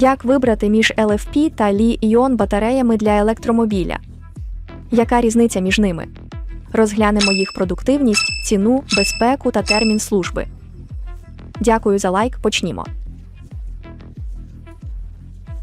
Як вибрати між LFP та Li-іон батареями для електромобіля? Яка різниця між ними? Розглянемо їх продуктивність, ціну, безпеку та термін служби. Дякую за лайк. Почнімо.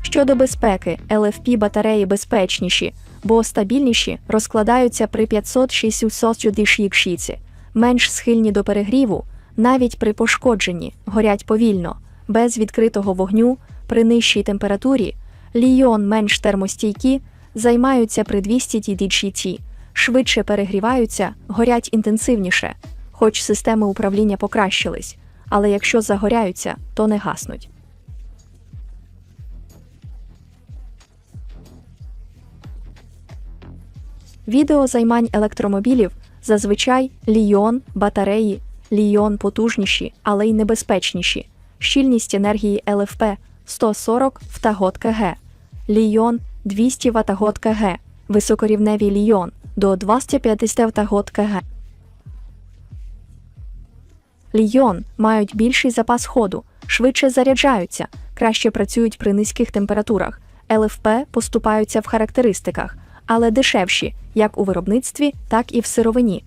Щодо безпеки, LFP батареї безпечніші, бо стабільніші розкладаються при 500-600 менш схильні до перегріву, навіть при пошкодженні, горять повільно, без відкритого вогню, при нижчій температурі, лійон менш термостійкі, займаються при 200 DGT, швидше перегріваються, горять інтенсивніше, хоч системи управління покращились, але якщо загоряються, то не гаснуть. Відео займань електромобілів зазвичай лійон, батареї, лійон потужніші, але й небезпечніші. Щільність енергії ЛФП 140 втагод КГ, лійон 200 ватагод КГ, високорівневий лійон до 250 ватагод КГ. Лійон мають більший запас ходу, швидше заряджаються, краще працюють при низьких температурах. ЛФП поступаються в характеристиках, але дешевші як у виробництві, так і в сировині.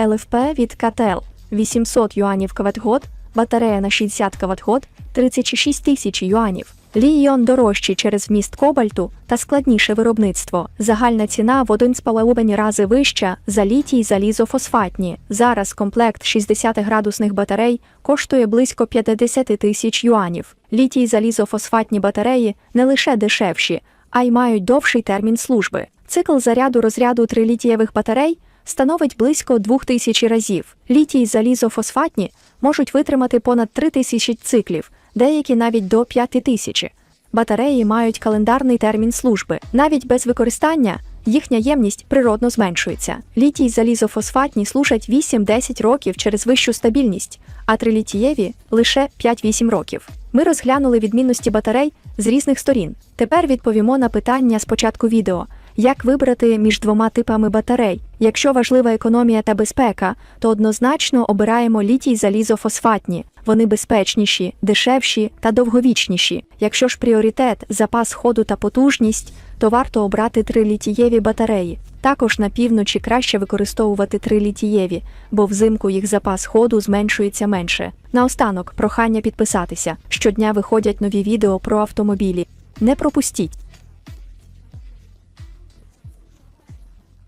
ЛФП від КТЛ 800 юанів кВт-год, батарея на 60 кВт-год 36 тисяч юанів. Лійон дорожчий через вміст кобальту та складніше виробництво. Загальна ціна в 1,5 рази вища за літій залізофосфатні. Зараз комплект 60-градусних батарей коштує близько 50 тисяч юанів. Літій залізофосфатні батареї не лише дешевші, а й мають довший термін служби. Цикл заряду розряду трилітієвих батарей становить близько 2000 разів. Літій залізофосфатні можуть витримати понад 3000 циклів, деякі навіть до 5000. Батареї мають календарний термін служби. Навіть без використання їхня ємність природно зменшується. Літій залізофосфатні служать 8-10 років через вищу стабільність, а трилітієві лише 5-8 років. Ми розглянули відмінності батарей з різних сторін. Тепер відповімо на питання з початку відео. Як вибрати між двома типами батарей? Якщо важлива економія та безпека, то однозначно обираємо літій залізофосфатні. Вони безпечніші, дешевші та довговічніші. Якщо ж пріоритет запас ходу та потужність, то варто обрати трилітієві батареї. Також на півночі краще використовувати трилітієві, бо взимку їх запас ходу зменшується менше. Наостанок, прохання підписатися. Щодня виходять нові відео про автомобілі. Не пропустіть!